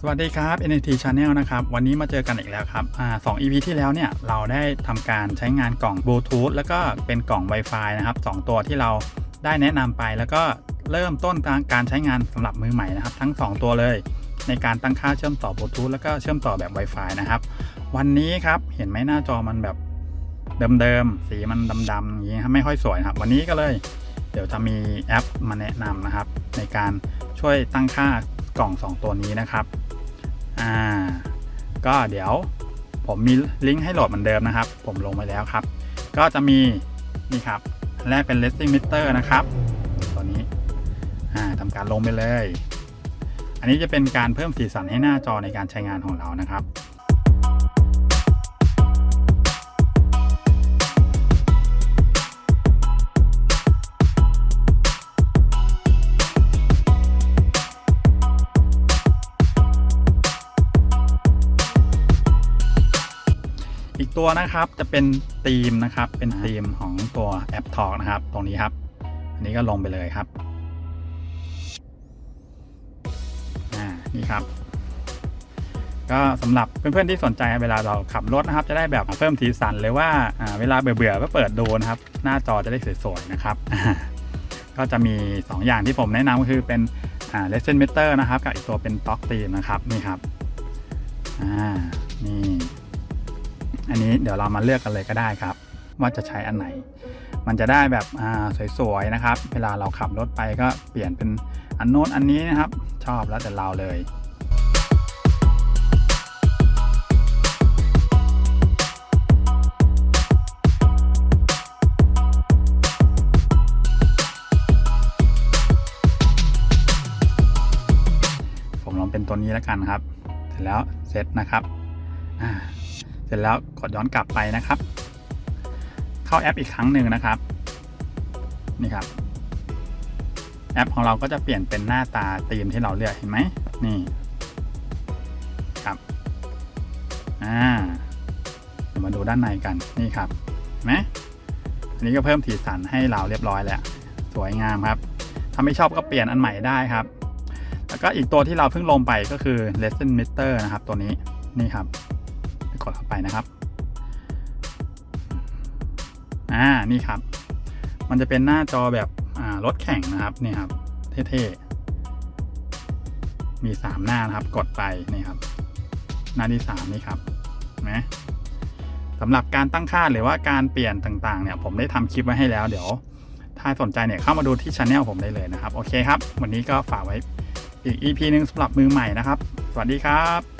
สวัสดีครับ NT Channel นะครับ วันนี้มาเจอกันอีกแล้วครับอสอง EP ที่แล้วเนี่ย เราได้ทำการใช้งานกล่อง Bluetooth แล้วก็เป็นกล่อง Wi-Fi นะครับสองตัวที่เราได้แนะนำไป แล้วก็เริ่มต้นการใช้งานสำหรับมือใหม่นะครับ ทั้ง 2 ตัวเลย ในการตั้งค่าเชื่อมต่อบลูทูธแล้วก็เชื่อมต่อแบบ Wi-Fi นะครับ วันนี้ครับ เห็นไหมหน้าจอมันแบบเดิมๆ สีมันดำๆอย่างนี้ครับไม่ค่อยสวยครับ วันนี้ก็เลย ดี๋ยวจะมีแอปมาแนะนำนะครับ ในการช่วยตั้งค่ากล่อง 2 ตัวนี้นะครับอ่าก็เดี๋ยวผมมีลิงก์ให้โหลดเหมือนเดิมนะครับ ผมลงไปแล้วครับ ก็จะมีนี่ครับแรกเป็น Resting Meter นะครับ ตัวนี้อ่าทำการลงไปเลย อันนี้จะเป็นการเพิ่มสีสันให้หน้าจอในการใช้งานของเรานะครับ ตัวนะครับจะเป็นธีมนะครับเป็นธีมของตัวแอป Talk นะครับ ตรงนี้ครับ อันนี้ก็ลงไปเลยครับอ่านี่ครับ ก็สำหรับเพื่อนๆที่สนใจเวลาเราขับรถนะครับ จะได้แบบเพิ่มสีสันหรือว่าเวลาเบื่อๆก็เปิดดูนะครับ หน้าจอจะได้สวยๆนะครับก็จะมี 2 อย่างที่ผมแนะนำก็คือเป็นอ่า lesson meter นะครับ กับอีกตัวเป็น talk theme นะครับ นี่ครับ อ่า นี่ อันนี้เดี๋ยวเรามาเลือกกันเลยก็ได้ครับ ว่าจะใช้อันไหน มันจะได้แบบสวยๆนะครับ เวลาเราขับรถไปก็เปลี่ยนเป็นอันโน้นอันนี้นะครับ ชอบแล้วแต่เราเลยผมลองเป็นตัวนี้แล้วกันครับ เสร็จแล้วเซตนะครับอ่า เสร็จแล้วกดย้อนกลับไปนะครับ เข้าแอปอีกครั้งหนึ่งนะครับ นี่ครับ แอปของเราก็จะเปลี่ยนเป็นหน้าตาธีมที่เราเลือกเห็นไหมนี่ครับอ่ามาดูด้านในกันนี่ครับเห็นไหมอันนี้ก็เพิ่มสีสันให้เราเรียบร้อยแล้วสวยงามครับถ้าไม่ชอบก็เปลี่ยนอันใหม่ได้ครับ แล้วก็อีกตัวที่เราเพิ่งลงไปก็คือ lesson meter นะครับ ตัวนี้นี่ครับ กดเข้าไปนะครับ อ่า นี่ครับ มันจะเป็นหน้าจอแบบอ่ารถแข่งนะครับ นี่ครับ เท่ๆ มี 3 หน้านะครับ กดไปนี่ครับ หน้าที่ 3 นี่ครับนไหมสำหรับการตั้งค่าหรือว่าการเปลี่ยนต่างๆ เนี่ย ผมได้ทำคลิปไว้ให้แล้ว เดี๋ยว ถ้าสนใจเนี่ยเข้ามาดูที่ช anel ผมได้เลยนะครับ โอเคครับ วันนี้ก็ฝากไว้อีก EP หนึ่งสำหรับมือใหม่นะครับ สวัสดีครับ